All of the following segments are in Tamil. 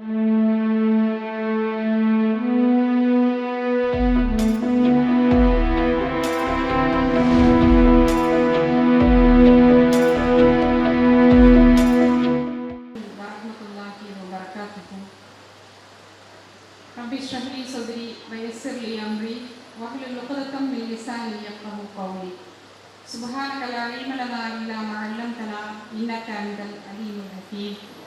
رب اشرح لي صدري ويسر لي أمري واحلل عقدة من لساني يفقهوا قولي. سبحانك لا علم لنا إلا ما علمتنا إنك أنت العليم الحكيم.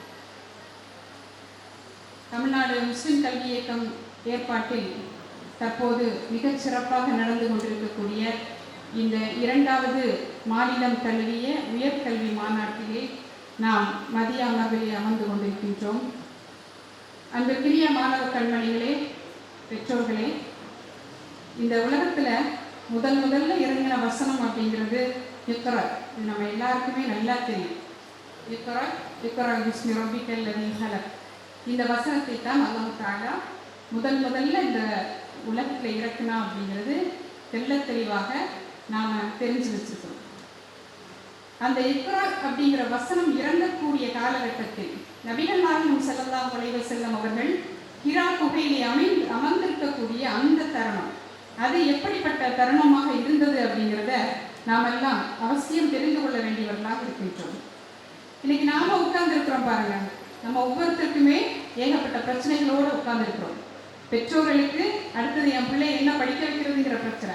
தமிழ்நாடு முஸ்லிம் கல்வி இயக்கம் ஏற்பாட்டில் தற்போது மிகச் சிறப்பாக நடந்து கொண்டிருக்கக்கூடிய இந்த இரண்டாவது மாநிலம் தழுவிய உயர்கல்வி மாநாட்டிலே நாம் மதிய அமர்விலே அமர்ந்து கொண்டிருக்கின்றோம். அன்பிற்குரிய மாணவ கண்மணிகளே பெற்றோர்களே இந்த உலகத்தில் முதல் முதல்ல இறங்கின வசனம் அப்படிங்கிறது இக்கர இது நம்ம எல்லாருக்குமே நல்லா தெரியும். இக்கர இக்கர விஸ்மி ரப்பிக்கல் லதீ ஹலக். இந்த வசனத்தை தான் அல்லாஹ் தாலா முதல் முதல்ல இந்த உலகத்தில் இறக்குனா அப்படிங்கிறது தெல்ல தெளிவாக நாம தெரிஞ்சு வச்சுக்கிறோம் அந்த இக்ரா அப்படிங்கிற வசனம் இறங்கக்கூடிய காலகட்டத்தில் நபிகள் நாயகம் செல்லல்லா உலக செல்லும் அவர்கள் ஹிரா குகையிலே அமைந்து அமர்ந்திருக்கக்கூடிய அந்த தருணம். அது எப்படிப்பட்ட தருணமாக இருந்தது அப்படிங்கிறத நாமெல்லாம் அவசியம் தெரிந்து கொள்ள வேண்டியவர்களாக இருக்கின்றோம். இன்னைக்கு நாம உட்கார்ந்துருக்கிறோம் பாருங்க. நம்ம ஒவ்வொருத்தருக்குமே ஏகப்பட்ட பிரச்சனைகளோடு உட்கார்ந்துருக்கிறோம். பெற்றோர்களுக்கு அடுத்தது என் பிள்ளை என்ன படிக்க வைக்கிறதுங்கிற பிரச்சனை.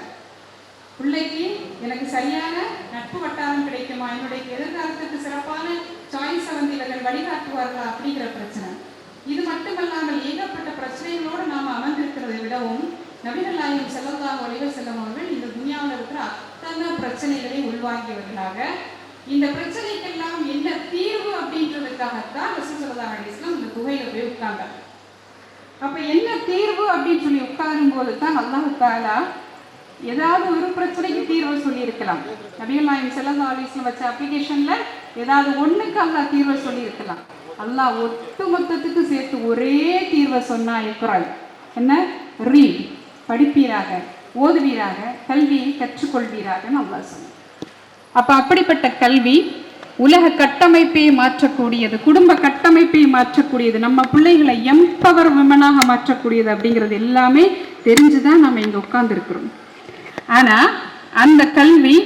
பிள்ளைக்கு எனக்கு சரியான நட்பு வட்டாரம் கிடைக்குமா? என்னுடைய எதிர்காலத்துக்கு சிறப்பான சாய்ஸை வந்து இவர்கள் வழிகாட்டுவார்களா அப்படிங்கிற பிரச்சனை. இது மட்டுமல்லாமல் ஏகப்பட்ட பிரச்சனைகளோடு நாம் அமர்ந்திருக்கிறதை விடவும் நபிகள் நாயகம் ஸல்லல்லாஹு செல்லும் அவர்கள் இந்த துனியாவில் இருக்கிற அத்தனை பிரச்சனைகளை உள்வாங்கியவர்களாக இந்த பிரச்சனைக்கெல்லாம் என்ன தீர்வு அப்படின்றதுக்காகத்தான் ரசூல் ஸல்லல்லாஹு அலைஹி இந்த குகையில போய் உட்கார்ந்தாங்க அப்ப என்ன தீர்வு அப்படின்னு சொல்லி உட்காரும் போது தான் அல்லாஹு தாலா ஏதாவது ஒரு பிரச்சனைக்கு தீர்வு சொல்லியிருக்கலாம். நபிகள் நாயகம் ஸல்லல்லாஹு அலைஹி வச்ச அப்ளிகேஷன்ல ஏதாவது ஒண்ணுக்கு தீர்வு தீர்வை சொல்லியிருக்கலாம். அல்லாஹ் ஒட்டு மொத்தத்துக்கு சேர்த்து ஒரே தீர்வை சொன்னா இக்குறாள் என்ன? ரீ படிப்பீராக ஓதுவீராக கல்வியை கற்றுக்கொள்வீராகன்னு அல்லாஹ் சொன்னான். அப்போ அப்படிப்பட்ட கல்வி உலக கட்டமைப்பை மாற்றக்கூடியது குடும்ப கட்டமைப்பை மாற்றக்கூடியது நம்ம பிள்ளைகளை எம்பவர் விமனாக மாற்றக்கூடியது அப்படிங்கிறது எல்லாமே தெரிஞ்சுதான் நம்ம இங்கே உட்கார்ந்துருக்கிறோம். ஆனால் அந்த கல்வி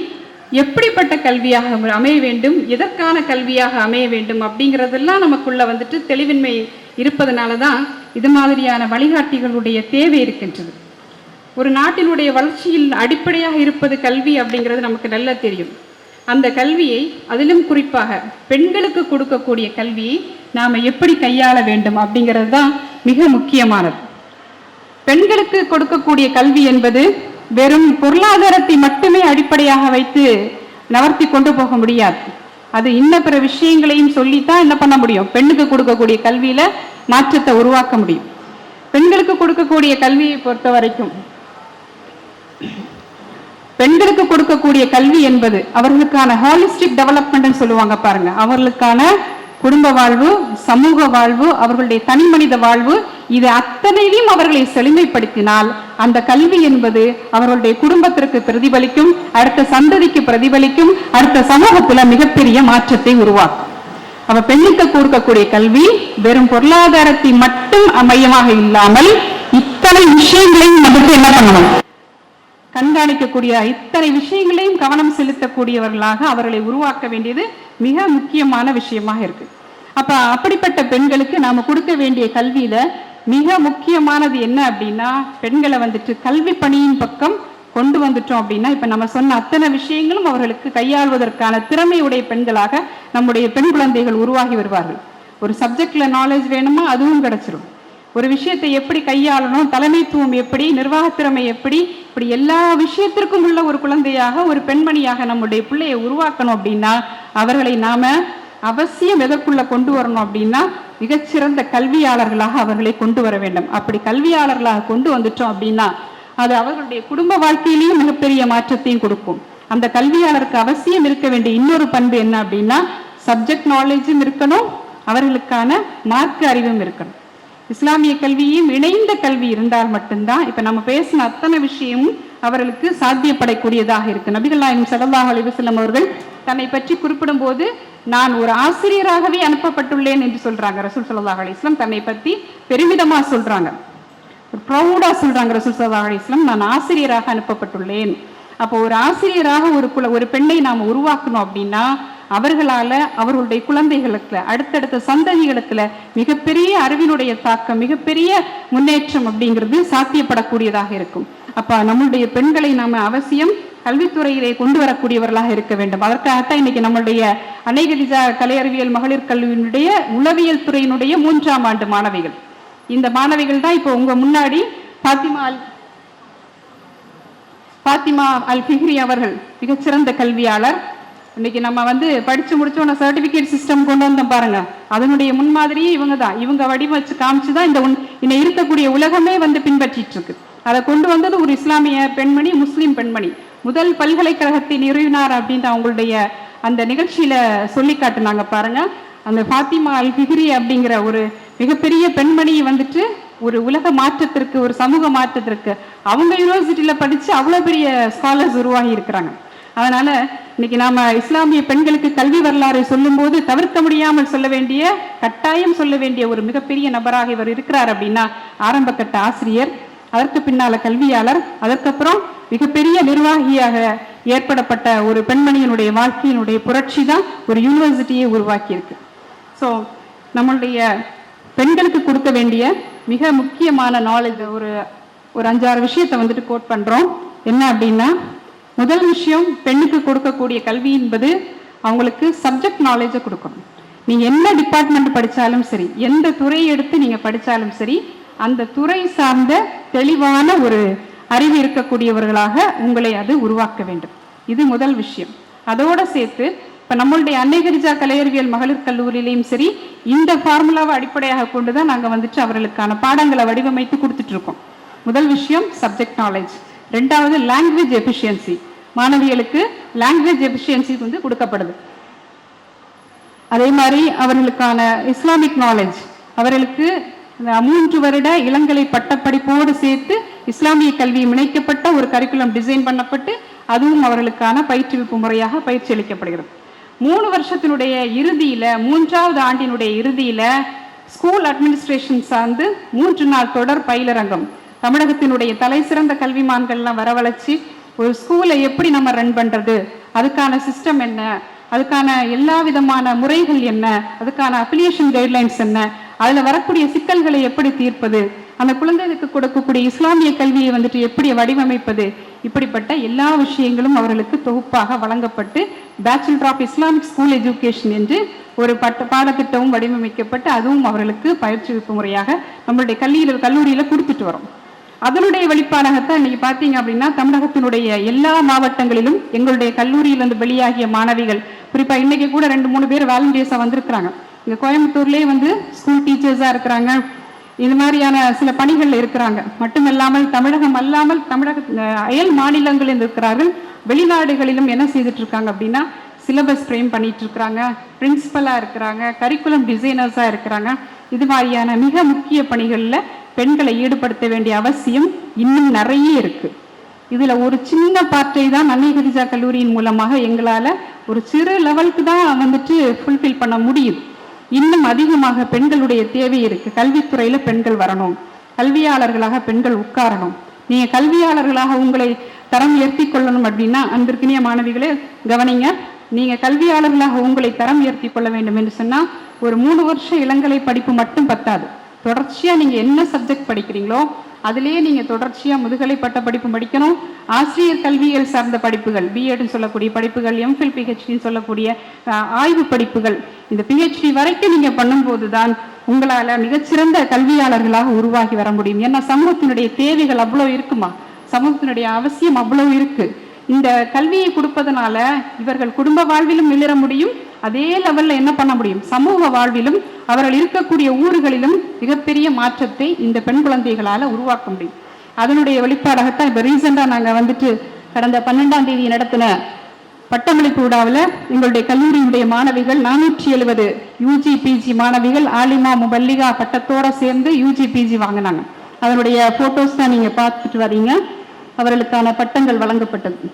எப்படிப்பட்ட கல்வியாக அமைய வேண்டும் எதற்கான கல்வியாக அமைய வேண்டும் அப்படிங்கிறதெல்லாம் நமக்குள்ள வந்துட்டு தெளிவின்மை இருப்பதனால தான் இது மாதிரியான வழிகாட்டிகளுடைய தேவை இருக்கின்றது. ஒரு நாட்டினுடைய வளர்ச்சியில் அடிப்படையாக இருப்பது கல்வி அப்படிங்கிறது நமக்கு நல்லா தெரியும். அந்த கல்வியை அதிலும் குறிப்பாக பெண்களுக்கு கொடுக்கக்கூடிய கல்வியை நாம் எப்படி கையாள வேண்டும் அப்படிங்கிறது தான் மிக முக்கியமானது. பெண்களுக்கு கொடுக்கக்கூடிய கல்வி என்பது வெறும் பொருளாதாரத்தை மட்டுமே அடிப்படையாக வைத்து நவர்த்தி கொண்டு போக முடியாது. அது இன்ன பிற விஷயங்களையும் சொல்லித்தான் என்ன பண்ண முடியும்? பெண்ணுக்கு கொடுக்கக்கூடிய கல்வியில மாற்றத்தை உருவாக்க முடியும். பெண்களுக்கு கொடுக்கக்கூடிய கல்வியை பொறுத்த வரைக்கும் பெண்களுக்கு கொடுக்கக்கூடிய கல்வி என்பது அவர்களுக்கான ஹாலிஸ்டிக் டெவலப்மெண்ட்னு சொல்லுவாங்க பாருங்க. அவர்களுக்கான குடும்ப வாழ்வு சமூக வாழ்வு அவர்களுடைய தனி மனித வாழ்வு இது அத்தனையும் அவர்களை செழுமைப்படுத்தினால் அந்த கல்வி என்பது அவர்களுடைய குடும்பத்திற்கு பிரதிபலிக்கும் அடுத்த சந்ததிக்கு பிரதிபலிக்கும் அடுத்த சமூகத்துல மிகப்பெரிய மாற்றத்தை உருவாக்கும். அவ பெண்ணுக்கு கொடுக்கக்கூடிய கல்வி வெறும் பொருளாதாரத்தை மட்டும் மையமாக இல்லாமல் இத்தனை விஷயங்களையும் நமக்கு என்ன பண்ணணும்? கண்காணிக்கக்கூடிய இத்தனை விஷயங்களையும் கவனம் செலுத்தக்கூடியவர்களாக அவர்களை உருவாக்க வேண்டியது மிக முக்கியமான விஷயமாக இருக்கு. அப்ப அப்படிப்பட்ட பெண்களுக்கு நாம கொடுக்க வேண்டிய கல்வியில மிக முக்கியமானது என்ன அப்படின்னா பெண்களை வந்துட்டு கல்வி பணியின் பக்கம் கொண்டு வந்துட்டோம் அப்படின்னா இப்ப நம்ம சொன்ன அத்தனை விஷயங்களும் அவர்களுக்கு கையாள்வதற்கான திறமையுடைய பெண்களாக நம்முடைய பெண் குழந்தைகள் உருவாகி வருவார்கள். ஒரு சப்ஜெக்ட்ல நாலேஜ் வேணுமா அதுவும் கிடைச்சிரும். ஒரு விஷயத்தை எப்படி கையாளணும் தலைமைத்துவம் எப்படி நிர்வாகத்திறமை எப்படி இப்படி எல்லா விஷயத்திற்கும் உள்ள ஒரு குழந்தையாக ஒரு பெண்மணியாக நம்முடைய பிள்ளையை உருவாக்கணும் அப்படின்னா அவர்களை நாம அவசியம் எதற்குள்ள கொண்டு வரணும் அப்படின்னா மிகச்சிறந்த கல்வியாளர்களாக அவர்களை கொண்டு வர வேண்டும். அப்படி கல்வியாளர்களாக கொண்டு வந்துட்டோம் அப்படின்னா அது அவர்களுடைய குடும்ப வாழ்க்கையிலையும் மிகப்பெரிய மாற்றத்தையும் கொடுக்கும். அந்த கல்வியாளருக்கு அவசியம் இருக்க வேண்டிய இன்னொரு பண்பு என்ன அப்படின்னா சப்ஜெக்ட் நாலேஜும் இருக்கணும் அவர்களுக்கான மார்க் அறிவும் இருக்கணும். இஸ்லாமிய கல்வியும் இணைந்த கல்வி இருந்தால் மட்டும்தான் இப்ப நம்ம பேசின அத்தனை விஷயமும் அவர்களுக்கு சாத்தியப்படக்கூடியதாக இருக்கு. நபிகள் நாயகம் ஸல்லல்லாஹு அவர்கள் தன்னை பற்றி குறிப்பிடும் போது நான் ஒரு ஆசிரியராகவே அனுப்பப்பட்டுள்ளேன் என்று சொல்றாங்க. ரசூல் சல்லாஹ் அலி இஸ்லாம் தன்னை பத்தி பெருமிதமா சொல்றாங்க. ப்ரௌடா சொல்றாங்க ரசூல் சல்லாஹ் அலி இஸ்லாம் நான் ஆசிரியராக அனுப்பப்பட்டுள்ளேன். அப்போ ஒரு ஆசிரியராக ஒரு குல ஒரு பெண்ணை நாம் உருவாக்கணும் அப்படின்னா அவர்களால அவர்களுடைய குழந்தைகளுக்கு அடுத்தடுத்த சந்ததிகளுக்குல மிகப்பெரிய அறிவினுடைய தாக்கம் மிகப்பெரிய முன்னேற்றம் அப்படிங்கிறது சாத்தியப்படக்கூடியதாக இருக்கும். அப்ப நம்மளுடைய பெண்களை நாம் அவசியம் கல்வித்துறையிலே கொண்டு வரக்கூடியவர்களாக இருக்க வேண்டும். அதற்காகத்தான் இன்னைக்கு நம்மளுடைய அநேகதிஜா கலை அறிவியல் மகளிர் கல்வியினுடைய உளவியல் துறையினுடைய மூன்றாம் ஆண்டு மாணவிகள். இந்த மாணவிகள் தான் இப்போ உங்க முன்னாடி பாத்திமா அல் பாத்திமா அல் ஃபிஹ்ரி அவர்கள் மிகச்சிறந்த கல்வியாளர். இன்னைக்கு நம்ம வந்து படிச்சு முடிச்சோன சர்டிபிகேட் சிஸ்டம் கொண்டு வந்தோம் பாருங்க. அதனுடைய முன்மாதிரியே இவங்க தான். இவங்க வடிவமைச்சு காமிச்சு தான் இந்த உன்- இன்னை இருக்கக்கூடிய உலகமே வந்து பின்பற்றிட்டு இருக்கு அதை கொண்டு வந்தது ஒரு இஸ்லாமிய பெண்மணி முஸ்லீம் பெண்மணி. முதல் பல்கலைக்கழகத்தை நிறுவினார் அப்படின்னு அவங்களுடைய அந்த நிகழ்ச்சியில சொல்லி காட்டுனாங்க பாருங்க. அந்த ஃபாத்திமா அல் ஃபிஹ்ரி அப்படிங்கிற ஒரு மிகப்பெரிய பெண்மணி வந்துட்டு ஒரு உலக மாற்றத்திற்கு ஒரு சமூக மாற்றத்திற்கு அவங்க யூனிவர்சிட்டியில படிச்சு அவ்வளோ பெரிய ஸ்காலர்ஸ் உருவாகி இருக்கிறாங்க. அதனால இன்னைக்கு நாம இஸ்லாமிய பெண்களுக்கு கல்வி வரலாறு சொல்லும்போது தவிர்க்க முடியாமல் சொல்ல வேண்டிய கட்டாயம் சொல்ல வேண்டிய ஒரு மிகப்பெரிய நபராக இவர் இருக்கிறார் அப்படின்னா ஆரம்ப கட்ட ஆசிரியர் அதற்கு பின்னால கல்வியாளர் அதற்கப்புறம் மிகப்பெரிய நிர்வாகியாக ஏற்படப்பட்ட ஒரு பெண்மணியினுடைய வாழ்க்கையினுடைய புரட்சி தான் ஒரு யூனிவர்சிட்டியை உருவாக்கியிருக்கு. ஸோ நம்மளுடைய பெண்களுக்கு கொடுக்க வேண்டிய மிக முக்கியமான நாலேஜ் ஒரு ஒரு அஞ்சாறு விஷயத்தை வந்துட்டு கோட் பண்றோம். என்ன அப்படின்னா முதல் விஷயம் பெண்ணுக்கு கொடுக்கக்கூடிய கல்வி என்பது அவங்களுக்கு சப்ஜெக்ட் நாலேஜை கொடுக்கணும். நீ என்ன டிபார்ட்மெண்ட் படிச்சாலும் சரி எந்த துறையை எடுத்து நீங்கள் படிச்சாலும் சரி அந்த துறை சார்ந்த தெளிவான ஒரு அறிவு இருக்கக்கூடியவர்களாக உங்களை அது உருவாக்க வேண்டும். இது முதல் விஷயம். அதோடு சேர்த்து இப்போ நம்மளுடைய அன்னை கரிஜா கலையறிவியல் மகளிர் கல்லூரியிலையும் சரி இந்த ஃபார்முலாவை அடிப்படையாக கொண்டு தான் நாங்கள் வந்துட்டு அவர்களுக்கான பாடங்களை வடிவமைத்து கொடுத்துட்ருக்கோம் முதல் விஷயம் சப்ஜெக்ட் நாலேஜ் ரெண்டாவது லாங்குவேஜ் எஃபிஷியன்சி மாணவிகளுக்கு லாங்குவேஜ் எஃபிஷியன்சி வந்து கொடுக்கப்படுது. அதே மாதிரி அவர்களுக்கான இஸ்லாமிக் நாலேஜ் அவர்களுக்கு மூன்று வருட இளங்கலை பட்டப்படிப்போடு சேர்த்து இஸ்லாமிய கல்வி இணைக்கப்பட்ட ஒரு கரிக்குலம் டிசைன் பண்ணப்பட்டு அதுவும் அவர்களுக்கான பயிற்றுவிப்பு முறையாக பயிற்சி அளிக்கப்படுகிறது. மூணு வருஷத்தினுடைய இறுதியில் மூன்றாவது ஆண்டினுடைய இறுதியில் ஸ்கூல் அட்மினிஸ்ட்ரேஷன் சார்ந்து மூன்று நாள் தொடர் பயிலரங்கம். தமிழகத்தினுடைய தலை சிறந்த கல்விமான்கள்லாம் வரவழைச்சி ஒரு ஸ்கூலை எப்படி நம்ம ரன் பண்ணுறது அதுக்கான சிஸ்டம் என்ன? அதுக்கான எல்லா விதமான முறைகள் என்ன? அதுக்கான அப்ளிகேஷன் கைட்லைன்ஸ் என்ன? அதில் வரக்கூடிய சிக்கல்களை எப்படி தீர்ப்பது? அந்த குழந்தைகளுக்கு கொடுக்கக்கூடிய இஸ்லாமிய கல்வியை வந்துட்டு எப்படி வடிவமைப்பது? இப்படிப்பட்ட எல்லா விஷயங்களும் அவர்களுக்கு தொகுப்பாக வழங்கப்பட்டு bachelor of Islamic school education என்று ஒரு பட்ட பாடத்திட்டமும் வடிவமைக்கப்பட்டு அதுவும் அவர்களுக்கு பயிற்சி முறையாக நம்மளுடைய கல்வியில் கல்லூரியில் கொடுத்துட்டு வரோம். அதனுடைய வெளிப்பாடாகத்தான் இன்னைக்கு பார்த்தீங்க அப்படின்னா தமிழகத்தினுடைய எல்லா மாவட்டங்களிலும் எங்களுடைய கல்லூரியிலிருந்து வெளியாகிய மாணவிகள் குறிப்பா இன்னைக்கு கூட ரெண்டு மூணு பேர் வாலண்டியர்ஸா வந்திருக்கிறாங்க. இங்க கோயம்புத்தூர்லயே வந்து ஸ்கூல் டீச்சர்ஸா இருக்கிறாங்க. இது மாதிரியான சில பணிகள் இருக்கிறாங்க. மட்டுமல்லாமல் தமிழகம் அல்லாமல் தமிழக அயல் மாநிலங்களில் இருக்கிறார்கள். வெளிநாடுகளிலும் என்ன செய்துட்டு இருக்காங்க அப்படின்னா சிலபஸ் ஃப்ரேம் பண்ணிட்டு இருக்கிறாங்க பிரின்சிபலா இருக்கிறாங்க. கரிக்குலம் டிசைனர்ஸா இருக்கிறாங்க. இது மாதிரியான மிக முக்கிய பணிகளில் பெண்களை ஈடுபடுத்த வேண்டிய அவசியம் இன்னும் நிறைய இருக்கு. இதுல ஒரு சின்ன பார்ட்டை தான் அன்னை கதிஜா கல்லூரியின் மூலமாக எங்களால ஒரு சிறு லெவலுக்கு தான் வந்துட்டு ஃபுல்ஃபில் பண்ண முடியுது. இன்னும் அதிகமாக பெண்களுடைய தேவை இருக்கு. கல்வித்துறையில பெண்கள் வரணும். கல்வியாளர்களாக பெண்கள் உட்காரணும். நீங்க கல்வியாளர்களாக உங்களை தரம் உயர்த்தி கொள்ளணும் அப்படின்னா அன்பிற்கினிய மாணவிகளே கவனிங்க. நீங்க கல்வியாளர்களாக உங்களை தரம் உயர்த்தி கொள்ள வேண்டும் என்று சொன்னா ஒரு மூணு வருஷம் இளங்கலை படிப்பு மட்டும் பத்தாது. தொடர்ச்சியா நீங்க என்ன சப்ஜெக்ட் படிக்கிறீங்களோ அதிலேயே நீங்க தொடர்ச்சியா முதுகலை பட்ட படிப்பு படிக்கணும். ஆசிரியர் கல்வியியல் சார்ந்த படிப்புகள் பிஎட்னு சொல்லக்கூடிய படிப்புகள் எம்ஃபில் பிஹெச்டின்னு சொல்லக்கூடிய ஆய்வு படிப்புகள். இந்த பிஹெச்டி வரைக்கும் நீங்க பண்ணும்போது தான் உங்களால மிகச்சிறந்த கல்வியாளர்களாக உருவாகி வர முடியும். ஏன்னா சமூகத்தினுடைய தேவைகள் அவ்வளோ இருக்குமா? சமூகத்தினுடைய அவசியம் அவ்வளோ இருக்கு. இந்த கல்வியை கொடுப்பதனால இவர்கள் குடும்ப வாழ்விலும் மிளிர முடியும். அதே லெவல்ல என்ன பண்ண முடியும்? சமூக வாழ்விலும் அவர்கள் இருக்கக்கூடிய ஊர்களிலும் மிகப்பெரிய மாற்றத்தை இந்த பெண் குழந்தைகளால உருவாக்க முடியும். அதனுடைய வெளிப்பாடாகத்தான் இப்ப ரீசெண்டாக நாங்க வந்துட்டு கடந்த பன்னெண்டாம் தேதி நடத்தின பட்டமளிப்பு விழாவில் எங்களுடைய கல்லூரியினுடைய மாணவிகள் நானூற்றி எழுபது யூஜி பிஜி மாணவிகள் ஆலிமா முபல்லிகா பட்டத்தோட சேர்ந்து யூஜி பிஜி வாங்கினாங்க. அதனுடைய போட்டோஸ் தான் நீங்க பார்த்துட்டு வர்றீங்க அவர்களுக்கான பட்டங்கள் வழங்கப்பட்டது.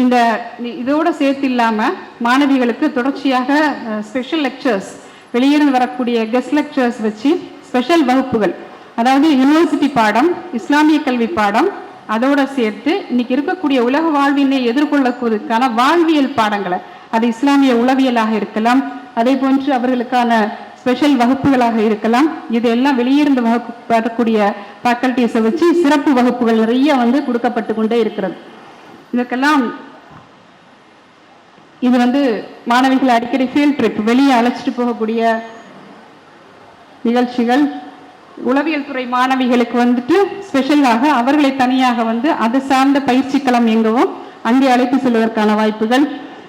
இந்த இதோடு இதோட சேர்த்து இல்லாமல் மாணவிகளுக்கு தொடர்ச்சியாக ஸ்பெஷல் லெக்சர்ஸ் வெளியிருந்து வரக்கூடிய கெஸ்ட் லெக்சர்ஸ் வச்சு ஸ்பெஷல் வகுப்புகள். அதாவது யூனிவர்சிட்டி பாடம் இஸ்லாமிய கல்வி பாடம் அதோட சேர்த்து இன்னைக்கு இருக்கக்கூடிய உலக வாழ்வினை எதிர்கொள்ளக்கூடியதுக்கான வாழ்வியல் பாடங்களை அது இஸ்லாமிய உளவியலாக இருக்கலாம் அதே போன்று அவர்களுக்கான ஸ்பெஷல் வகுப்புகளாக இருக்கலாம். இதெல்லாம் வெளியிருந்து வகுப்பு வரக்கூடிய ஃபேக்கல்ட்டிஸை வச்சு சிறப்பு வகுப்புகள் நிறைய வந்து கொடுக்கப்பட்டு கொண்டே இருக்கிறது. இதற்கெல்லாம் இது வந்து மாணவிகள் அடிக்கடி ஃபீல்ட் ட்ரிப் வெளியே அழைச்சிட்டு போகக்கூடிய நிகழ்ச்சிகள். உளவியல் துறை மாணவிகளுக்கு வந்துட்டு ஸ்பெஷலாக அவர்களை தனியாக வந்து அது சார்ந்த பயிற்சி களம் எங்கவும் அங்கே அழைத்து செல்வதற்கான வாய்ப்புகள்.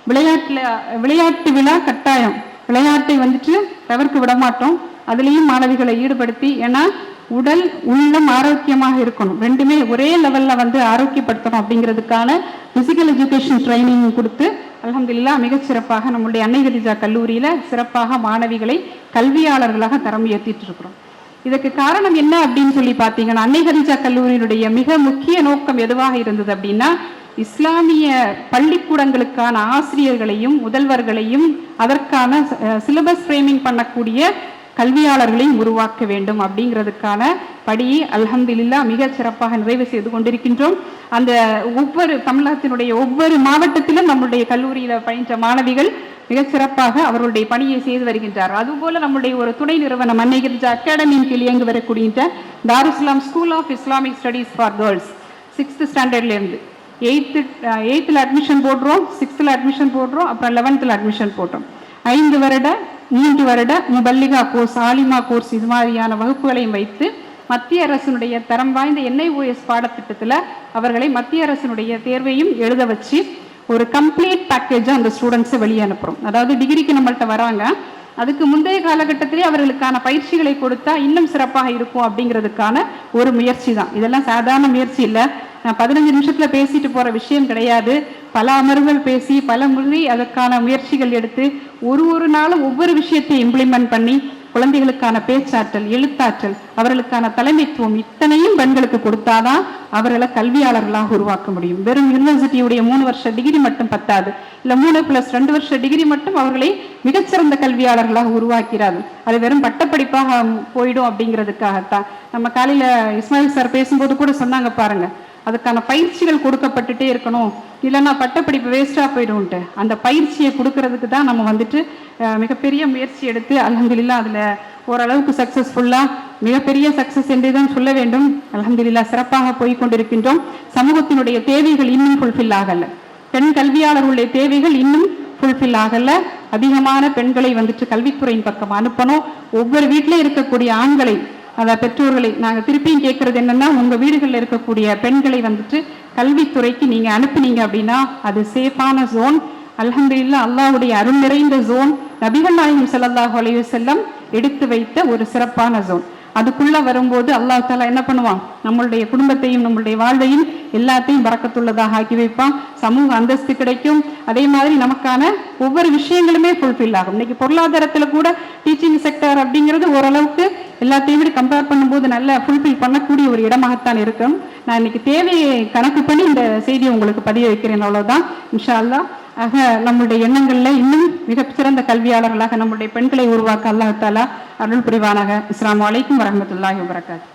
விளையாட்டுல விளையாட்டு விழா கட்டாயம். விளையாட்டை வந்துட்டு தவிர்க்க விட மாட்டோம் அதுலேயும் மாணவிகளை ஈடுபடுத்தி ஏன்னா உடல் உள்ளம் ஆரோக்கியமாக இருக்கணும். ரெண்டுமே ஒரே லெவல்ல வந்து ஆரோக்கியப்படுத்தணும் அப்படிங்கிறதுக்கான பிசிக்கல் எஜுகேஷன் ட்ரைனிங் கொடுத்து அலமதுல்லா மிகச்சிறப்பாக நம்முடைய அன்னை கதிஜா கல்லூரியில சிறப்பாக மாணவிகளை கல்வியாளர்களாக தரம் உயர்த்திட்டு இருக்கிறோம். இதுக்கு காரணம் என்ன அப்படின்னு சொல்லி பார்த்தீங்கன்னா அன்னை கதிஜா கல்லூரியினுடைய மிக முக்கிய நோக்கம் எதுவாக இருந்தது அப்படின்னா இஸ்லாமிய பள்ளிக்கூடங்களுக்கான ஆசிரியர்களையும் முதல்வர்களையும் அதற்கான சிலபஸ் ஃப்ரேமிங் பண்ணக்கூடிய கல்வியாளர்களையும் உருவாக்க வேண்டும் அப்படிங்கிறதுக்கான படியை அல்ஹம்துலில்லா மிக சிறப்பாக நிறைவு செய்து கொண்டிருக்கின்றோம். அந்த ஒவ்வொரு தமிழகத்தினுடைய ஒவ்வொரு மாவட்டத்திலும் நம்முடைய கல்லூரியில் பயின்ற மாணவிகள் மிக சிறப்பாக அவர்களுடைய பணியை செய்து வருகின்றார். அதுபோல நம்முடைய ஒரு துணை நிறுவனம் அன்னைகிரிஜா அகாடமியின் கீழ் இயங்கி வரக்கூடிய Darussalam school of Islamic studies for girls sixth ஸ்டாண்டர்ட்லேருந்து eighth எயித்தில் அட்மிஷன் போடுறோம் சிக்ஸ்த்தில் அட்மிஷன் போடுறோம் அப்புறம் லெவன்த்தில் அட்மிஷன் போட்டோம். ஐந்து வருட மூன்று வருட முபல்லிகா கோர்ஸ் ஆலிமா கோர்ஸ் இது மாதிரியான வகுப்புகளையும் வைத்து மத்திய அரசினுடைய தரம் வாய்ந்த என்ஐஓஎஸ் பாடத்திட்டத்தில் அவர்களை மத்திய அரசினுடைய தேர்வையும் எழுத வச்சு ஒரு கம்ப்ளீட் பேக்கேஜாக அந்த ஸ்டூடெண்ட்ஸை வெளியே அனுப்புகிறோம் அதாவது டிகிரிக்கு நம்மள்ட்ட வராங்க. அதுக்கு முந்தைய காலகட்டத்திலே அவர்களுக்கான பயிற்சிகளை கொடுத்தா இன்னும் சிறப்பாக இருக்கும் அப்படிங்கிறதுக்கான ஒரு முயற்சி தான். இதெல்லாம் சாதாரண முயற்சி இல்லை. நான் பதினஞ்சு நிமிஷத்தில் பேசிட்டு போகிற விஷயம் கிடையாது. பல அமர்வுகள் பேசி பல முறை அதற்கான முயற்சிகள் எடுத்து ஒரு ஒரு நாளும் ஒவ்வொரு விஷயத்தை இம்ப்ளிமெண்ட் பண்ணி குழந்தைகளுக்கான பேச்சாற்றல் எழுத்தாற்றல் அவர்களுக்கான தலைமைத்துவம் இத்தனையும் பெண்களுக்கு கொடுத்தாதான் அவர்களை கல்வியாளர்களாக உருவாக்க முடியும். வெறும் யூனிவர்சிட்டியுடைய மூணு வருஷ டிகிரி மட்டும் பத்தாது. இல்ல மூணு பிளஸ் ரெண்டு வருஷ டிகிரி மட்டும் அவர்களை மிகச்சிறந்த கல்வியாளர்களாக உருவாக்கிறாது அது வெறும் பட்டப்படிப்பாக போயிடும் அப்படிங்கிறதுக்காகத்தான். நம்ம காலையில இஸ்மாயில் சார் பேசும்போது கூட சொன்னாங்க பாருங்க அதுக்கான பயிற்சிகள் கொடுக்கப்பட்டுட்டே இருக்கணும். இல்லைன்னா பட்டப்படிப்பு வேஸ்ட்டாக போயிடும்ட்டு அந்த பயிற்சியை கொடுக்கறதுக்கு தான் நம்ம வந்துட்டு மிகப்பெரிய முயற்சி எடுத்து அல்ஹம்துலில்லாஹ் அதில் ஓரளவுக்கு சக்ஸஸ்ஃபுல்லாக மிகப்பெரிய சக்ஸஸ் என்றே தான் சொல்ல வேண்டும். அல்ஹம்துலில்லாஹ் சிறப்பாக போய் கொண்டிருக்கின்றோம். சமூகத்தினுடைய தேவைகள் இன்னும் ஃபுல்ஃபில் ஆகலை. பெண் கல்வியாளர்களுடைய தேவைகள் இன்னும் ஃபுல்ஃபில் ஆகலை. அதிகமான பெண்களை வந்துட்டு கல்வித்துறையின் பக்கம் அனுப்பணும். ஒவ்வொரு வீட்டிலே இருக்கக்கூடிய ஆண்களை அத பெற்றோர்களை நாங்கள் திருப்பியும் கேட்கறது என்னென்னா உங்கள் வீடுகளில் இருக்கக்கூடிய பெண்களை வந்துட்டு கல்வித்துறைக்கு நீங்கள் அனுப்புனீங்க அப்படின்னா அது சேஃபான ஜோன் அல்ஹம்துலில்லாஹ் அல்லாவுடைய அருள் நிறைந்த ஜோன் நபிகள் நாயகம் ஸல்லல்லாஹு அலைஹி எடுத்து வைத்த ஒரு சிறப்பான ஜோன் அதுக்குள்ளே வரும்போது அல்லாஹ் தாலா என்ன பண்ணுவான்? நம்மளுடைய குடும்பத்தையும் நம்மளுடைய வாழ்வையும் எல்லாத்தையும் பறக்கத்துள்ளதாக ஆக்கி வைப்பான். சமூக அந்தஸ்து கிடைக்கும். அதே மாதிரி நமக்கான ஒவ்வொரு விஷயங்களுமே ஃபுல்ஃபில் ஆகும். இன்னைக்கு பொருளாதாரத்தில் கூட டீச்சிங் செக்டர் அப்படிங்கிறது ஓரளவுக்கு எல்லாத்தையும் விட கம்பேர் பண்ணும்போது நல்ல ஃபுல்ஃபில் பண்ணக்கூடிய ஒரு இடமாகத்தான் இருக்கும். நான் இன்னைக்கு தேவையை கணக்கு பண்ணி இந்த செய்தியை உங்களுக்கு பதிய வைக்கிறேன். அவ்வளோதான் இன்ஷா அல்லாஹ். ஆக நம்முடைய எண்ணங்களில் இன்னும் மிகச்சிறந்த கல்வியாளர்களாக நம்முடைய பெண்களை உருவாக்க அல்லாஹ் தாலா அருள் புரிவானாக. இஸ்லாம் வலைக்கும் வரமத்துல்லாஹி வபரகாத்துஹு